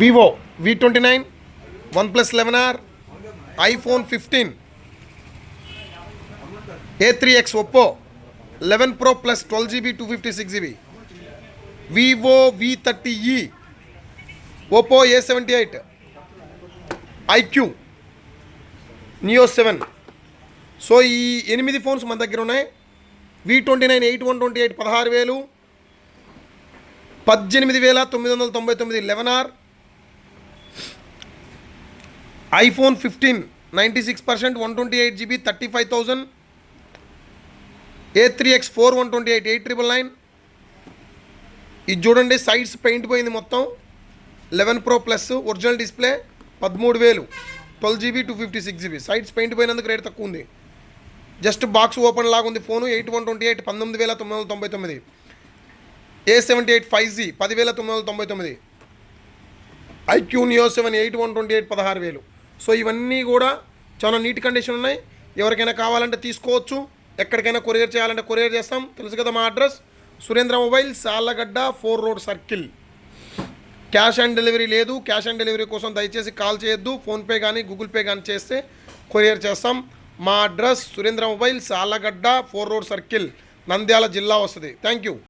Vivo V twenty nine OnePlus eleven R iPhone fifteen A three X Oppo eleven pro plus twelve GB two fifty six GB Vivo V thirty E Oppo A seventy eight iQOO Neo seven so ఈ ఎనిమిది phones మన దగ్గర ఉన్నాయి. V twenty nine eight one twenty eight పదహారు వేలు పద్దెనిమిది వేల తొమ్మిది వందల తొంభై తొమ్మిది eleven R iPhone fifteen ninety six percent one twenty eight GB thirty five thousand A three X four one twenty eight eight triple nine. ఇది చూడండి సైడ్స్ పెయింట్ పోయింది మొత్తం. Eleven pro plus original display పదమూడు వేలు. Twelve GB two fifty six GB. Sides paint పోయినందుకు rate తక్కువ ఉంది. Just box open లాగా ఉంది phone eight one twenty eight పంతొమ్మిది వేల తొమ్మిది వందల తొంభై తొమ్మిది. A seventy eight five G పదివేల తొమ్మిది వందల తొంభై తొమ్మిది. IQOO Neo seven eight one twenty eight పదహారు వేలు. సో ఇవన్నీ కూడా చాలా నీట్ కండిషన్ ఉన్నాయి. ఎవరికైనా కావాలంటే తీసుకోవచ్చు. ఎక్కడికైనా కొరియర్ చేయాలంటే కొరియర్ చేస్తాం. తెలుసు కదా మా address Surendra mobile Salagadda four road circle cash on delivery లేదు. క్యాష్ ఆన్ డెలివరీ కోసం దయచేసి కాల్ చేయొద్దు. ఫోన్పే కానీ గూగుల్ పే కానీ చేస్తే కొరియర్ చేస్తాం. మా address Surendra mobile Salagadda four road circle Nandyal జిల్లా వస్తుంది. Thank you